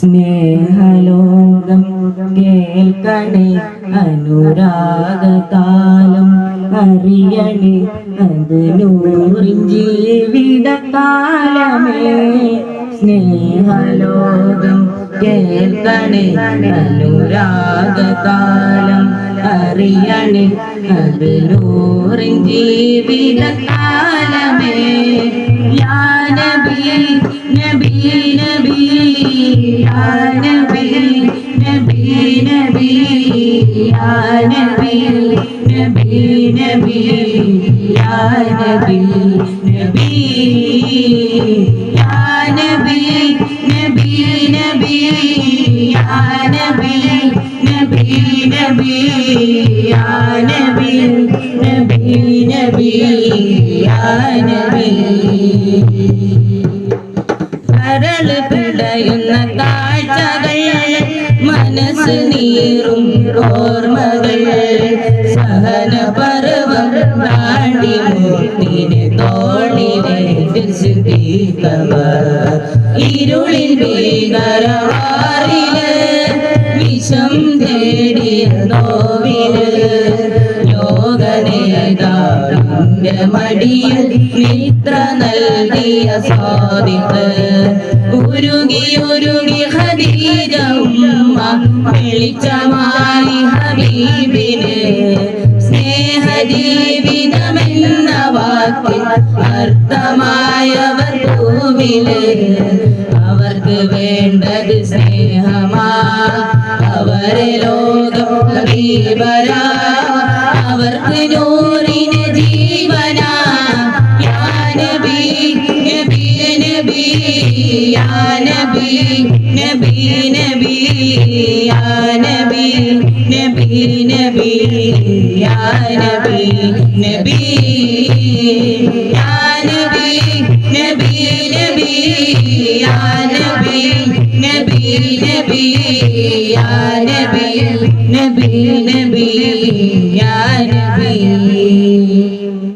സ്നേഹലോകം കേൾക്കണേ. അനുരാഗകാലം അറിയണേ. അത് നൂറിൻ ജീവിതകാലമേ സ്നേഹലോകം കേൾക്കണേ. അനുരാഗകാലം അറിയണേ. അത് നൂറിൻ ജീവിതകാലമേ യാ നബി നബി യാ പിടയുന്ന കാഴ്ചകൾ മനസ്സ് നീറും ഓർമ്മകൾ സഹന പർവം താണ്ടി മുത്തിനെ തോണിനെ ഇരുളിൽ ഭീകരവാറിൽ വിഷം തേടിയ നോവിൽ ലോകനേതാവിന്റെ മടിയിൽ മിത്ര നൽകിയ സ്വാദിക്ക് ഉരുകി ഉരുകി ഹദീജ ഉമ്മ വെളിച്ചമായി ഹബീബിന് സ്നേഹജീവിതമെന്ന വാക്കിൽ അർത്ഥമായവർ ഭൂമിൽ അവർക്ക് വേണ്ടത് സ്നേഹമാ അവരെ ലോകം ഹബീബരാ നൂറിന് ജീവനാ. യാ നബി നബി നബി. യാ നബി നബി നബി. യാ നബി നബി നബി. യാ നബി നബി. നബി യാ നബി നബി നബി യാ നബി